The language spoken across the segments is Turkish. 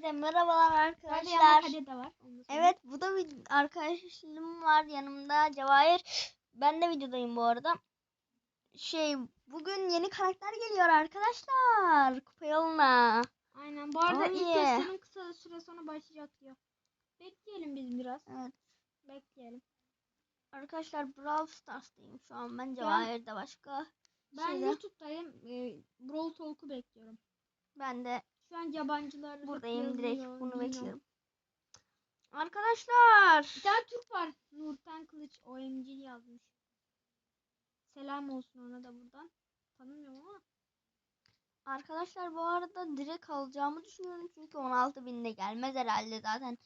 Herkese merhabalar arkadaşlar. De var. Evet bu da bir arkadaşım var yanımda Cevahir. Ben de videodayım bu arada. Şey bugün yeni karakter geliyor arkadaşlar. Kupa yoluna. Aynen. Bu arada Oh ilk yeah. kısa süre sonra başlayacak diyor. Bekleyelim biz biraz. Evet. Bekleyelim. Arkadaşlar Brawl Stars'tayım şu an ben Cevahir de başka. Ben Şeyde. YouTube'dayım. E, Brawl Talk'u bekliyorum. Ben de Şu an yabancılar buradayım direkt bunu bekliyorum. Arkadaşlar. Bir tane Türk var. Nurten Kılıç OMG yazmış. Selam olsun ona da buradan. Tanımıyorum ama. Arkadaşlar bu arada direkt alacağımı düşünüyorum çünkü 16 binde gelmez herhalde zaten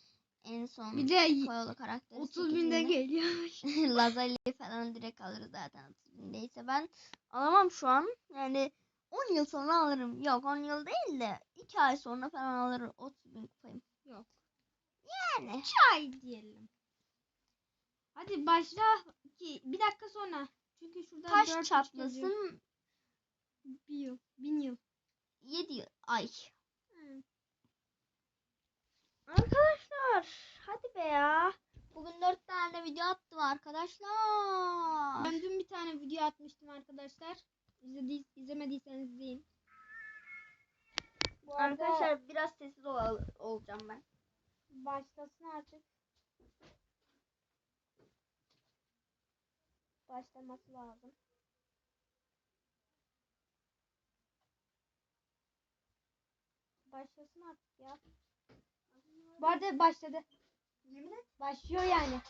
en son Bir de Koyalı karakteri 30 binde 8 geliyor. Lazali falan direkt alır zaten 30 bindeyse ben alamam şu an yani 10 yıl sonra alırım yok 10 yıl değil de 2 ay sonra falan alırım 30 bin kupayım Yok. yani Çay diyelim. Hadi başla. Ki, bir dakika sonra. Çünkü şurada taş çatlasın Bir yıl. Bin yıl. 7 ay Hı. arkadaşlar hadi be ya bugün 4 tane video attım arkadaşlar Ben dün bir tane video atmıştım arkadaşlar. İzledi, izlemediyseniz izleyin. Bu Arkadaşlar biraz sessiz ol olacağım ben. başlasın artık. Başlaması lazım. Başlasın artık ya. Bu arada başladı. Başlıyor yani.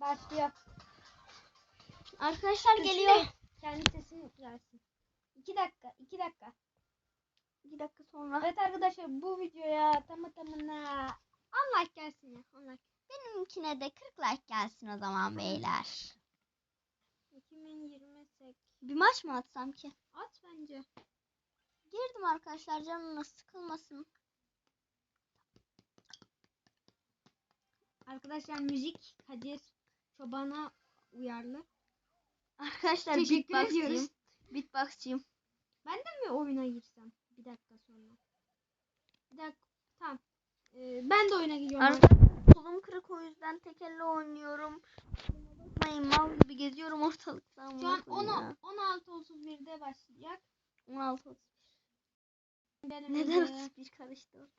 Başlıyor. Arkadaşlar geliyor. Kendi sesin gelsin. İki dakika, iki dakika. 2 dakika sonra. Evet arkadaşlar bu videoya tamı tamına 10 like gelsin ya. 10 like. Benimkine de 40 like gelsin o zaman beyler. 2028. Bir maç mı atsam ki? At bence. Girdim arkadaşlar canınız sıkılmasın. Arkadaşlar müzik Kadir Çoban'a uyarlı. Arkadaşlar Teşekkür beatboxçıyım. ediyoruz. Beatboxçıyım. Ben mi oyuna girsem? Bir dakika sonra. Bir dakika. Tamam. Ee, ben de oyuna giriyorum. Arkadaşlar kolum kırık o yüzden tek elle oynuyorum. Bakmayın mal gibi geziyorum ortalıkta. Şu an koyayım 10, ya. 16.31'de başlayacak. 16 30. Benim Neden de- 31 karıştı?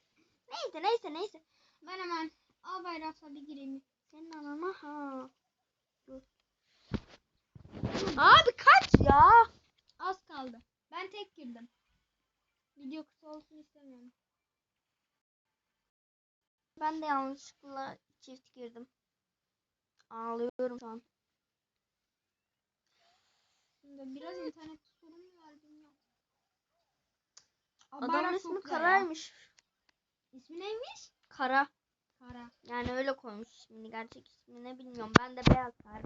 Neyse neyse neyse. Ben hemen al bayrakla bir gireyim. Senin anana ha. Dur. Abi kaç ya? Az kaldı. Ben tek girdim. Video kısa olsun istemiyorum. Ben de yanlışlıkla çift girdim. Ağlıyorum şu an. Şimdi biraz internet sorunu var bilmiyorum. Adamın ismi. Karaymış. İsmi neymiş? Kara. Kara. Yani öyle koymuş ismini. Gerçek ismini bilmiyorum. Ben de beyaz kara.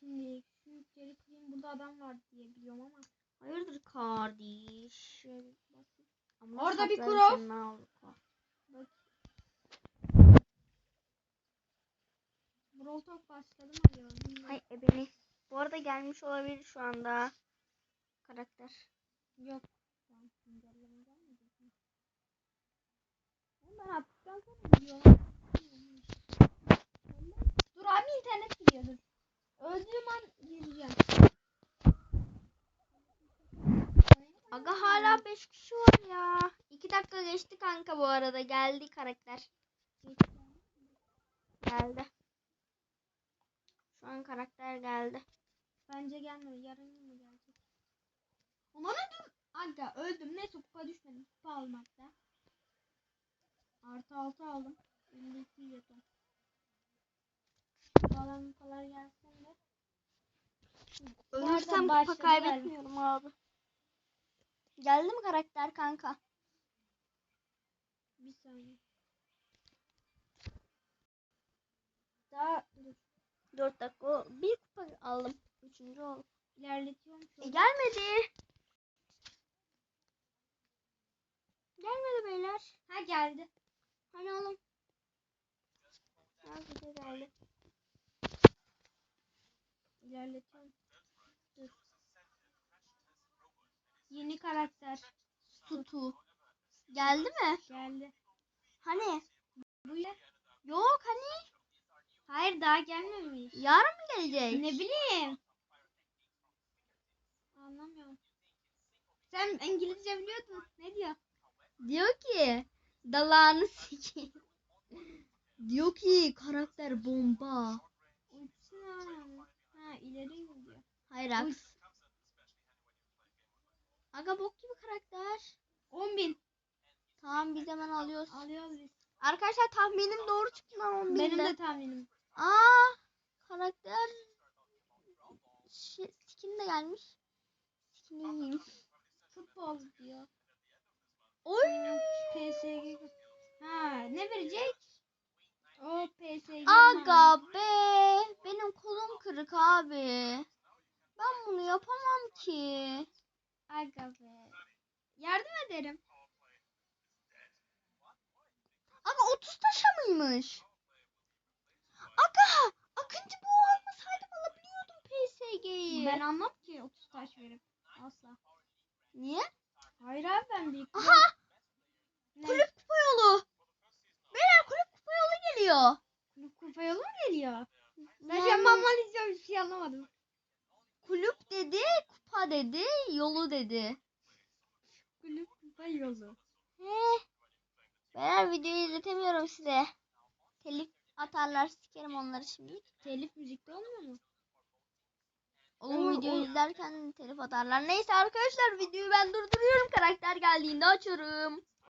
Şimdi şu geri kırayım burada adam var diye biliyorum ama. Hayırdır kardeş? Ama Orada bir Avrupa. Bak. Brawl Talk başladı mı? Bilmiyorum. Hay ebeni. Bu arada gelmiş olabilir şu anda. Karakter. Yok. Tamam, güncelleme gelmedi Ben attıktan sonra biliyorum. Dur abi internet gidiyor dur. Öldüğüm an gireceğim. Aga hala 5 kişi var ya. 2 dakika geçti kanka bu arada. Geldi karakter. Geldi. Şu an karakter geldi. Bence gelmedi. Yarın mı gelecek? Ulan öldüm. Aga öldüm. Neyse kupa düşmedim. Kupa almakta. Artı altı aldım. 52 yetim. Falan kupalar gelsin de. Ölürsem kupa kaybetmiyorum abi. Geldi mi karakter kanka? Bir saniye. Daha dur. 4 dakika. Bir kupa aldım. Üçüncü oldu. ilerletiyorum E, gelmedi. Gelmedi beyler. Ha geldi. Hani oğlum. Geldi geldi. İlerletiyorum. Dur. Yeni karakter. Tutu. Geldi mi? Geldi. Hani? Bu ya. Yok hani? Hayır daha gelmemiş. Yarın mı gelecek? Ne bileyim. Anlamıyorum. Sen İngilizce biliyordun. Ne diyor? Diyor ki dalağını sikeyim. Diyor ki karakter bomba. Uçsun. Ha ileri gidiyor. Hayır Uy. Aga bok gibi karakter. 10 bin. Tamam biz hemen alıyoruz. Alıyoruz biz. Arkadaşlar tahminim doğru çıktı lan 10 Benim binde. de tahminim. Aa karakter şey, skin de gelmiş. Skin'i yiyeyim. Futbol diyor. Oy. PSG. Ha ne verecek? O PSG. Aga be. Benim kolum kırık abi. Ben bunu yapamam ki. Aga be. Yardım ederim. Aga 30 taşa mıymış? Aga Akıncı bu olmasaydı alabiliyordum PSG'yi. Ben almam ki 30 taş verip. Asla. Niye? Hayır abi ben bir Aha Ne? kulüp kupa yolu. Beyler kulüp kupa yolu geliyor. Kulüp kupa yolu mu geliyor? Ben şu an izliyorum bir şey anlamadım. Kulüp dedi, kupa dedi, yolu dedi. Kulüp kupa yolu. He. Beyler videoyu izletemiyorum size. Telif atarlar sikerim onları şimdi. Telif müzikte olmuyor mu? Oğlum videoyu izlerken telif atarlar. Neyse arkadaşlar videoyu ben durduruyorum. Karakter geldiğinde açıyorum.